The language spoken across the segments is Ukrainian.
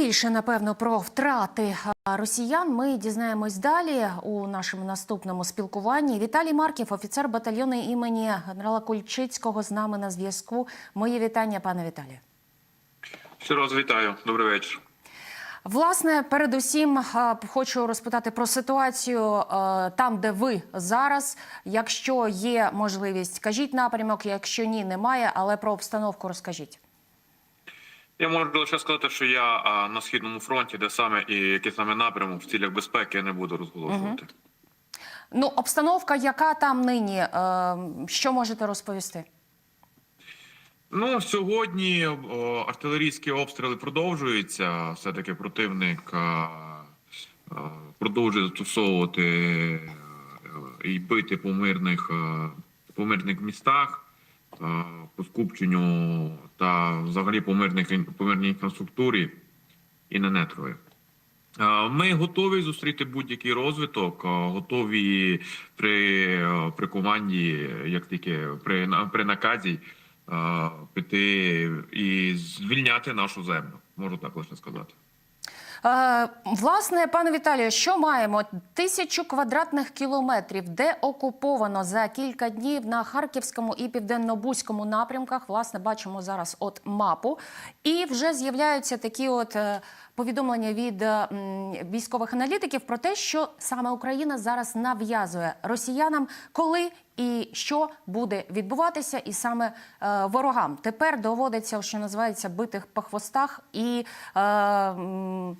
Більше напевно про втрати росіян ми дізнаємось далі у нашому наступному спілкуванні. Віталій Марків, офіцер батальйону імені генерала Кульчицького, з нами на зв'язку. Мої вітання, пане Віталію. Ще раз вітаю. Добрий вечір. Власне, передусім хочу розпитати про ситуацію там, де ви зараз. Якщо є можливість, кажіть напрямок. Якщо ні, немає. Але про обстановку розкажіть. Я можу лише сказати, що я а, на східному фронті, де саме і який саме напрямок в цілях безпеки, я не буду розголошувати. Ну, обстановка, яка там нині? Е, що можете розповісти? Ну сьогодні о, артилерійські обстріли продовжуються. Все таки противник а, продовжує застосовувати е, і бити по мирних по мирних містах, по скупченню та взагалі по мирних по мирній інфраструктурі і на нетрові. Ми готові зустріти будь-який розвиток, готові при, е, при команді, як тільки при, при наказі піти і звільняти нашу землю. Можу так лише сказати. Е, власне, пане Віталію, що маємо? Тисячу квадратних кілометрів, де окуповано за кілька днів на харківському і південно-бузькому напрямках. Власне, бачимо зараз от мапу, і вже з'являються такі от. Повідомлення від е, військових аналітиків про те, що саме Україна зараз нав'язує росіянам, коли і що буде відбуватися, і саме е, ворогам тепер доводиться, що називається, бити по хвостах і е,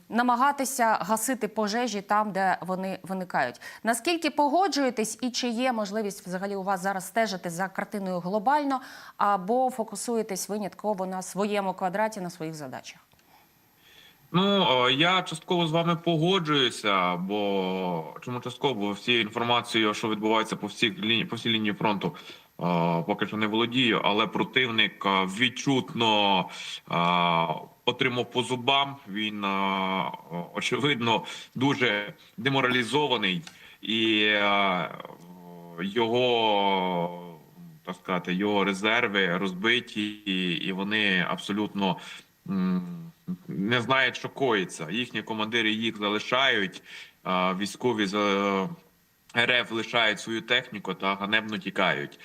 намагатися гасити пожежі там, де вони виникають. Наскільки погоджуєтесь, і чи є можливість взагалі у вас зараз стежити за картиною глобально, або фокусуєтесь винятково на своєму квадраті, на своїх задачах? Ну я частково з вами погоджуюся, бо чому частково Бо всі інформацією, що відбувається по всіх лінії по всій лінії фронту, поки що не володію, але противник відчутно отримав по зубам. Він очевидно дуже деморалізований і його так сказати, його резерви розбиті, і вони абсолютно. Не знають, що коїться. Їхні командири їх залишають. Військові з е, РФ лишають свою техніку та ганебно тікають.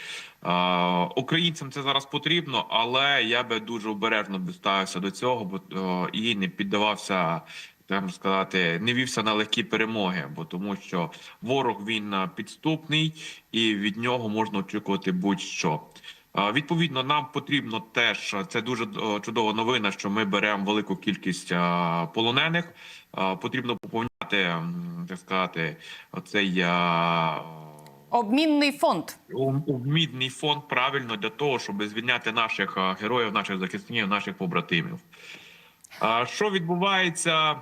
Українцям це зараз потрібно, але я би дуже обережно би ставився до цього, бо і не піддавався. Так сказати, не вівся на легкі перемоги, бо тому що ворог він підступний і від нього можна очікувати будь-що. Відповідно, нам потрібно теж це дуже чудова новина, що ми беремо велику кількість полонених. Потрібно поповняти, так сказати, оцей Обмінний фонд. обмінний фонд правильно для того, щоб звільняти наших героїв, наших захисників, наших побратимів. Що відбувається,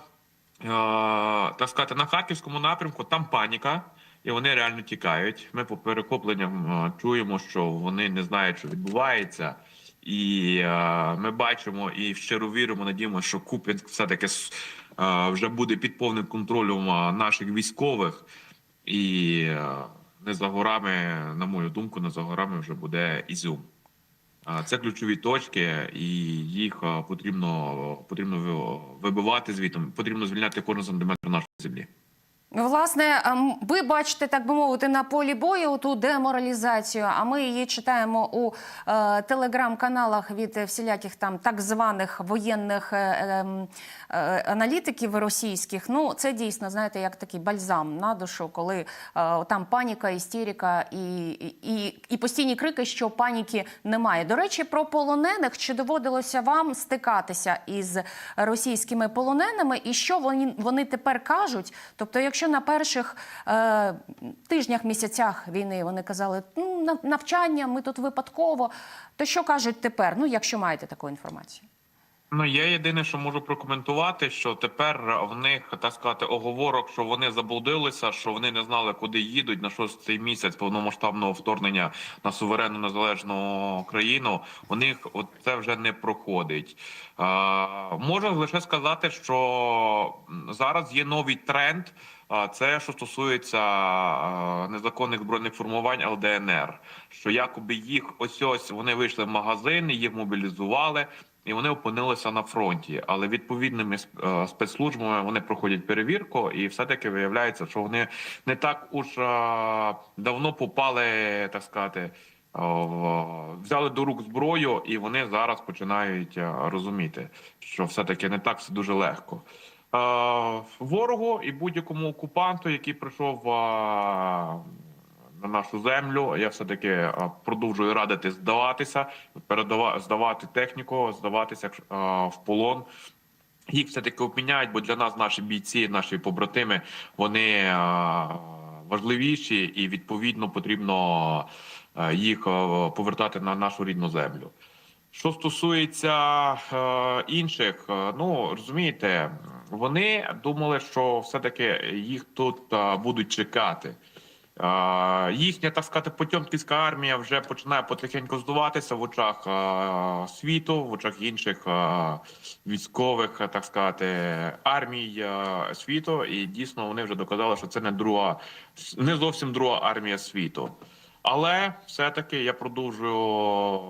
так сказати, на харківському напрямку? Там паніка. І вони реально тікають. Ми по перехопленням чуємо, що вони не знають, що відбувається, і а, ми бачимо і щиро віримо, надіємося, що Куп'янськ все таки вже буде під повним контролем наших військових, і а, не за горами, на мою думку, не за горами вже буде Ізюм. Це ключові точки, і їх потрібно потрібно вибивати звідти. Потрібно звільняти кожен сантиметр нашої землі. Власне, ем, ви бачите, так би мовити, на полі бою ту деморалізацію. А ми її читаємо у е, телеграм-каналах від всіляких там так званих воєнних е, ем, е, аналітиків російських. Ну, це дійсно, знаєте, як такий бальзам на душу, коли е, там паніка, істерика і, і, і постійні крики, що паніки немає. До речі, про полонених чи доводилося вам стикатися із російськими полоненими, і що вони, вони тепер кажуть? Тобто, якщо на перших е, тижнях, місяцях війни вони казали, ну на- навчання, ми тут випадково, то що кажуть тепер? Ну, якщо маєте таку інформацію. Ну, я єдине, що можу прокоментувати, що тепер в них так сказати оговорок, що вони заблудилися, що вони не знали, куди їдуть на шостий місяць повномасштабного вторгнення на суверенну незалежну країну. У них от це вже не проходить. А, можу лише сказати, що зараз є новий тренд. Це що стосується незаконних збройних формувань ЛДНР, що якоби їх ось ось вони вийшли в магазини, їх мобілізували. І вони опинилися на фронті. Але відповідними е, спецслужбами вони проходять перевірку, і все-таки виявляється, що вони не так уж е, давно попали, так сказати. е, Взяли до рук зброю, і вони зараз починають розуміти, що все-таки не так все дуже легко. Ворогу і будь-якому окупанту, який прийшов на нашу землю. Я все таки е, продовжую радити здаватися, передава здавати техніку, здаватися е, в полон. Їх все таки обміняють, бо для нас наші бійці, наші побратими, вони е, важливіші і відповідно потрібно їх повертати на нашу рідну землю. Що стосується інших, ну розумієте, вони думали, що все-таки їх тут будуть чекати. Їхня, так сказати, потьомківська армія вже починає потихеньку здуватися в очах світу, в очах інших військових, так сказати, армій світу. І дійсно вони вже доказали, що це не друга, не зовсім друга армія світу. Але все-таки я продовжую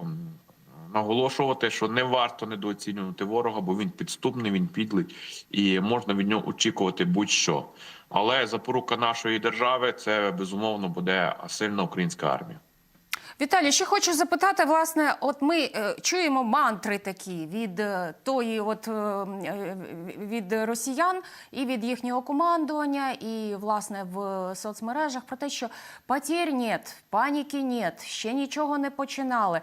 наголошувати, що не варто недооцінювати ворога, бо він підступний, він підлий, і можна від нього очікувати будь-що. Але запорука нашої держави це безумовно буде сильна українська армія. Віталій, ще хочу запитати, власне, от ми е, чуємо мантри такі від е, тої, от е, від росіян і від їхнього командування, і власне в соцмережах про те, що потерь нет, паніки нет, ще нічого не починали.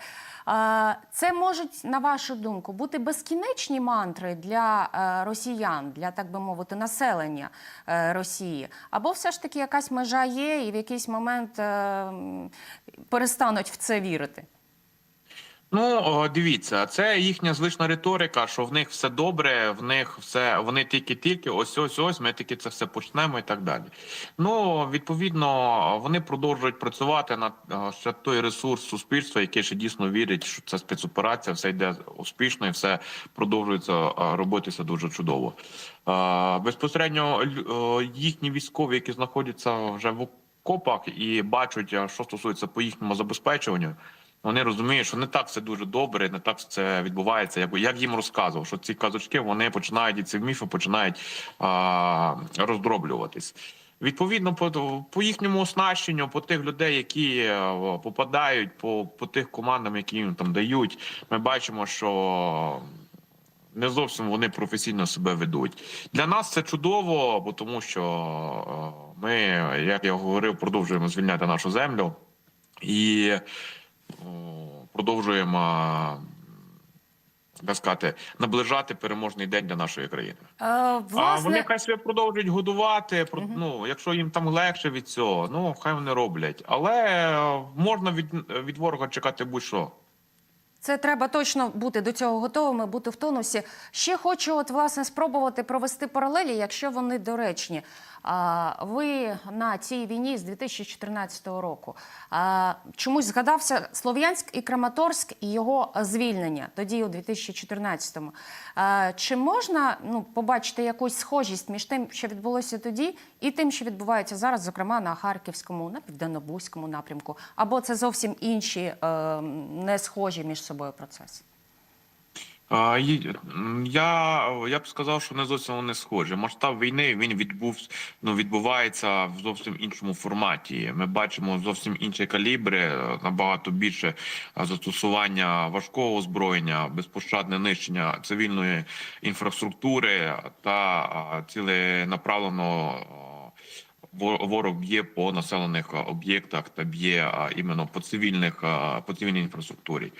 Це можуть, на вашу думку, бути безкінечні мантри для росіян, для так би мовити, населення Росії, або все ж таки якась межа є, і в якийсь момент перестануть в це вірити. Ну дивіться, це їхня звична риторика, що в них все добре, в них все вони тільки-тільки, ось ось ось. Ми тільки це все почнемо і так далі. Ну відповідно, вони продовжують працювати на е, ще той ресурс суспільства, який ще дійсно вірить, що це спецоперація, все йде успішно і все продовжується робитися дуже чудово. Безпосередньо їхні військові, які знаходяться вже в окопах і бачать, е, що стосується по їхньому забезпечуванню. Вони розуміють, що не так все дуже добре, не так це відбувається. Як як їм розказував, що ці казочки вони починають і ці міфи починають а, роздроблюватись. Відповідно, по, по їхньому оснащенню, по тих людей, які е, попадають, по, по тих командам, які їм там дають, ми бачимо, що не зовсім вони професійно себе ведуть. Для нас це чудово, бо тому що е, ми, як я говорив, продовжуємо звільняти нашу землю і продовжуємо. Так сказати, наближати переможний день для нашої країни. А власне, вони хай себе продовжують годувати. про- Ну якщо їм там легше від цього, ну хай вони роблять. Але можна від, від ворога чекати будь-що. Це треба точно бути до цього готовими, бути в тонусі. Ще хочу, от власне, спробувати провести паралелі, якщо вони доречні. Ви на цій війні з 2014 року чомусь згадався Слов'янськ і Краматорськ і його звільнення тоді, у 2014-му. А, чи можна ну, побачити якусь схожість між тим, що відбулося тоді, і тим, що відбувається зараз, зокрема на Харківському, на південно-бузькому напрямку? Або це зовсім інші е, не схожі між собою процеси? Я, я б сказав, що не зовсім вони схожі. Масштаб війни він відбув, ну, відбувається в зовсім іншому форматі. Ми бачимо зовсім інші калібри, е, набагато більше е, застосування важкого озброєння, безпощадне нищення цивільної інфраструктури та е, ціленаправлено Вор- Ворог б'є по населених об'єктах та б'є іменно по цивільних по цивільній інфраструктурі.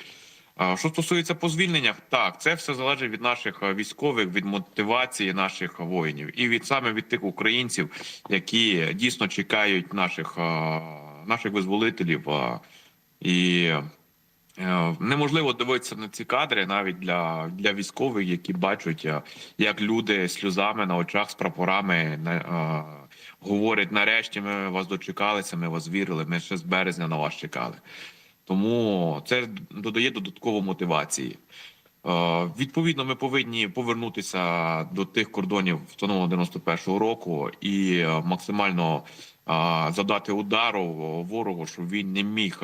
Що стосується по звільненнях, так це все залежить від наших е, військових, від мотивації наших воїнів і від саме від тих українців, які дійсно чекають наших е, наших визволителів. е, І неможливо дивитися на ці кадри навіть для, для військових, які бачать, як люди сльозами на очах з прапорами говорять: нарешті ми вас дочекалися, ми вас вірили. Ми ще з березня на вас чекали. Тому це додає додаткову мотивації. Е, Відповідно, ми повинні повернутися до тих кордонів встановленого 91-го року і е, максимально задати удару ворогу, щоб він не міг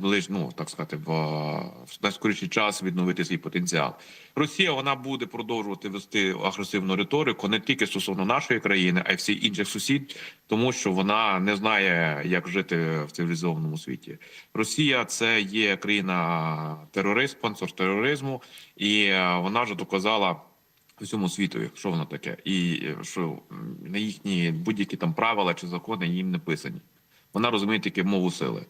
ближ, ну, так сказати, в, найскоріший час відновити свій потенціал. Росія вона буде продовжувати вести агресивну риторику не тільки стосовно нашої країни, а й всіх інших сусід, тому що вона не знає, як жити в цивілізованому світі. Росія це є країна терорист, спонсор тероризму, і вона вже доказала всьому світу, що воно таке, і е, що на їхні будь-які там правила чи закони їм не писані. Вона розуміє тільки мову сили.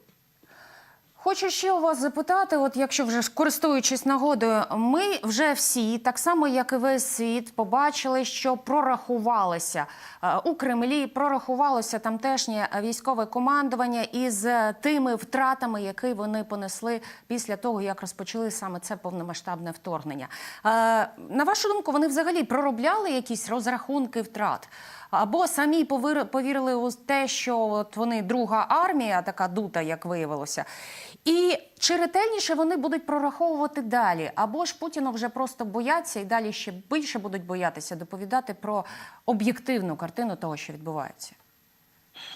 Хочу ще у вас запитати, от якщо вже користуючись нагодою, ми вже всі, так само як і весь світ, побачили, що прорахувалося е, у Кремлі, прорахувалося тамтешнє військове командування із е, тими втратами, які вони понесли після того, як розпочали саме це повномасштабне вторгнення. Е, На вашу думку, вони взагалі проробляли якісь розрахунки втрат? Або самі повірили у те, що от вони друга армія, така дута, як виявилося. І чи ретельніше вони будуть прораховувати далі? Або ж Путіну вже просто бояться і далі ще більше будуть боятися доповідати про об'єктивну картину того, що відбувається?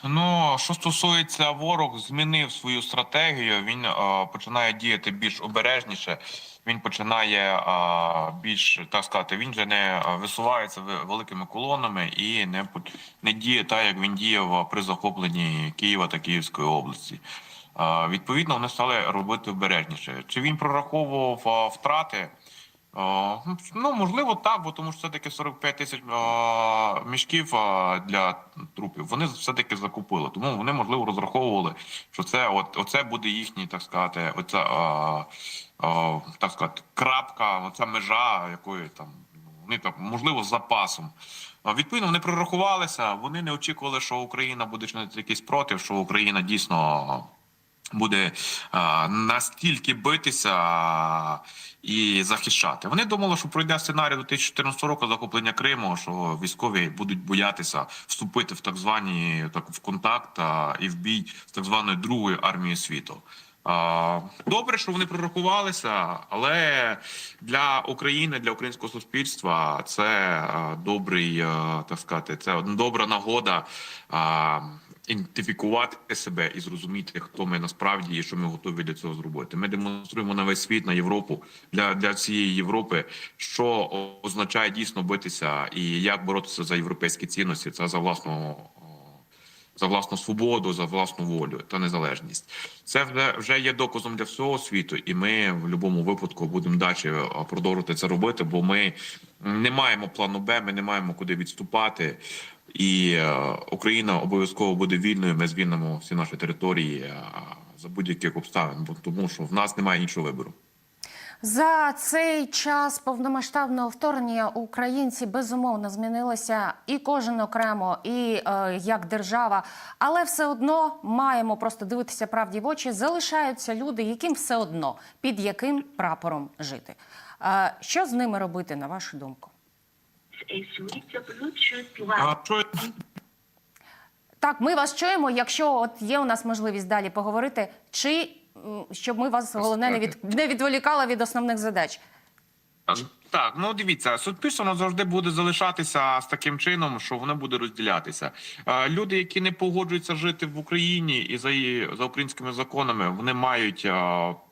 Ну що стосується ворог, змінив свою стратегію. Він е, починає діяти більш обережніше. Він починає е, більш так сказати. Він же не висувається ви- великими колонами і не не діє так, як він діяв при захопленні Києва та Київської області. Відповідно, вони стали робити обережніше. Чи він прораховував втрати? Ну, можливо, так, бо тому що все-таки 45 тисяч мішків для трупів вони все-таки закупили. Тому вони, можливо, розраховували, що це от, оце буде їхній, так сказати, оця, так сказати, крапка, оця межа, якої там ну, вони там, можливо, з запасом. Відповідно, вони прорахувалися, вони не очікували, що Україна буде чинити якийсь проти, що Україна дійсно буде а, настільки битися і захищати. Вони думали, що пройде сценарій 2014 року захоплення Криму, що військові будуть боятися вступити в так звані так в контакт а, і в бій з так званою другою армією світу. Добре, що вони прорахувалися, але для України, для українського суспільства це добрий, так сказати, це добра нагода ідентифікувати себе і зрозуміти, хто ми насправді і що ми готові для цього зробити. Ми демонструємо на весь світ, на Європу для, для всієї Європи, що означає дійсно битися і як боротися за європейські цінності. Це за власну за власну свободу, за власну волю та незалежність. Це вже вже є доказом для всього світу, і ми в будь-якому випадку будемо далі е, продовжувати це робити, бо ми не маємо плану Б, ми не маємо куди відступати. І е, Україна обов'язково буде вільною. Ми звільнимо всі наші території е, за будь-яких обставин, бо тому що в нас немає іншого вибору. За цей час повномасштабного вторгнення українці безумовно змінилися і кожен окремо, і е, як держава, але все одно маємо просто дивитися правді в очі. Залишаються люди, яким все одно під яким прапором жити. Е, що з ними робити, на вашу думку? А що Так, ми вас чуємо. Якщо от є у нас можливість далі поговорити, чи щоб ми вас головне не від не відволікали від основних задач. Так, ну дивіться, суспільство воно завжди буде залишатися з таким чином, що воно буде розділятися. Люди, які не погоджуються жити в Україні і за її за українськими законами, вони мають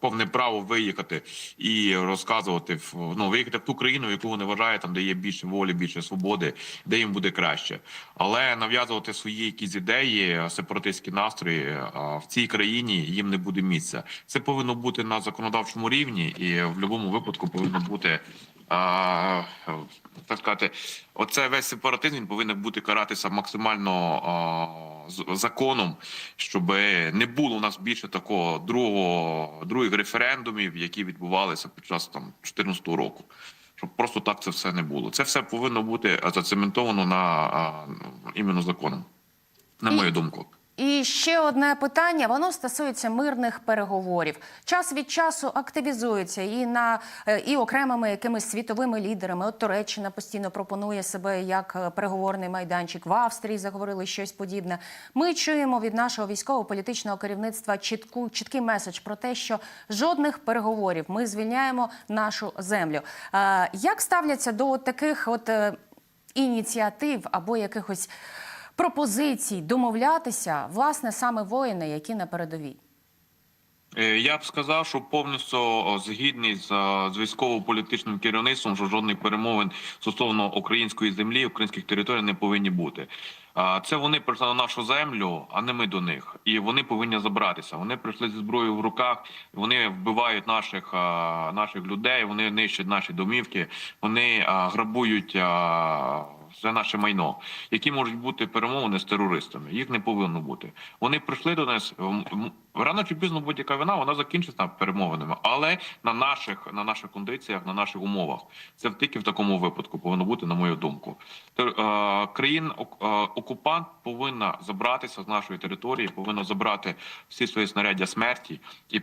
повне право виїхати і розказувати ну виїхати в ту країну, яку вони вважають, там де є більше волі, більше свободи, де їм буде краще. Але нав'язувати свої якісь ідеї, сепаратистські настрої в цій країні їм не буде місця. Це повинно бути на законодавчому рівні, і в будь-якому випадку повинно бути. А, так сказати, оце весь сепаратизм він повинен бути каратися максимально а, з- законом, щоб не було у нас більше такого другого других референдумів, які відбувалися під час там 2014 року. Щоб просто так це все не було. Це все повинно бути зацементовано на а, іменно законом, на мою думку. І ще одне питання, воно стосується мирних переговорів. Час від часу активізується і на е, і окремими якимись світовими лідерами. От Туреччина постійно пропонує себе як е, переговорний майданчик. В Австрії заговорили щось подібне. Ми чуємо від нашого військово-політичного керівництва чітку чіткий меседж про те, що жодних переговорів ми звільняємо нашу землю. Е, Як ставляться до таких от ініціатив або якихось пропозицій домовлятися, власне, саме воїни, які на передовій? Е, Я б сказав, що повністю згідний з, е, з військово-політичним керівництвом, що жодних перемовин стосовно української землі, українських територій не повинні бути. Це вони прийшли на нашу землю, а не ми до них. І вони повинні забратися. Вони прийшли зі зброєю в руках, вони вбивають наших, наших людей, вони нищать наші домівки, вони грабують. Все наше майно, які можуть бути перемовини з терористами. Їх не повинно бути. Вони прийшли до нас м, м, рано чи пізно будь-яка війна, вона закінчиться перемовинами, але на наших на наших кондиціях, на наших умовах. Це тільки в такому випадку повинно бути, на мою думку. Е, країн е, окупант повинна забратися з нашої території, повинна забрати всі свої снаряддя смерті і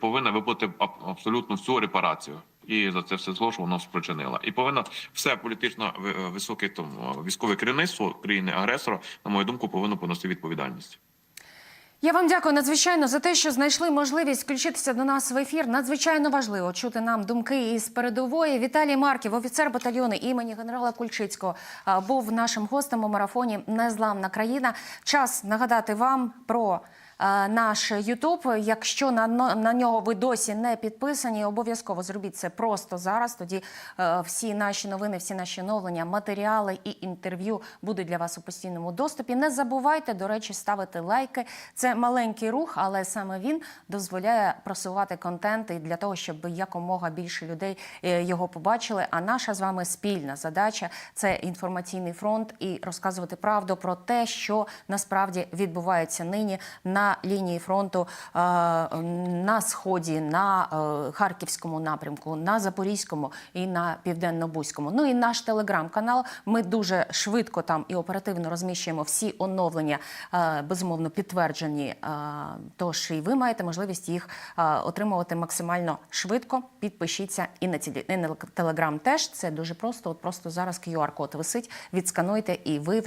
повинна виплатити абсолютно всю репарацію. І за це все зло, що воно спричинило. І повинно все політично е, високе там е, військове керівництво країни агресора, на мою думку, повинно понести відповідальність. Я вам дякую надзвичайно за те, що знайшли можливість включитися до нас в ефір. Надзвичайно важливо чути нам думки із передової. Віталій Марків, офіцер батальйону імені генерала Кульчицького, був нашим гостем у марафоні Незламна країна. Час нагадати вам про. Е, Наш Ютуб, якщо на, на нього ви досі не підписані, обов'язково зробіть це просто зараз. Тоді е, всі наші новини, всі наші оновлення, матеріали і інтерв'ю будуть для вас у постійному доступі. Не забувайте, до речі, ставити лайки. Це маленький рух, але саме він дозволяє просувати контент і для того, щоб якомога більше людей е, його побачили. А наша з вами спільна задача це інформаційний фронт і розказувати правду про те, що насправді відбувається нині на лінії фронту е, на сході, на е, харківському напрямку, на запорізькому і на південно-бузькому. Ну і наш телеграм-канал. Ми дуже швидко там і оперативно розміщуємо всі оновлення, е, безумовно підтверджені. Тож і ви маєте можливість їх отримувати максимально швидко. Підпишіться і на телеграм теж. Це дуже просто. От просто зараз QR-код висить. Відскануйте, і ви вже.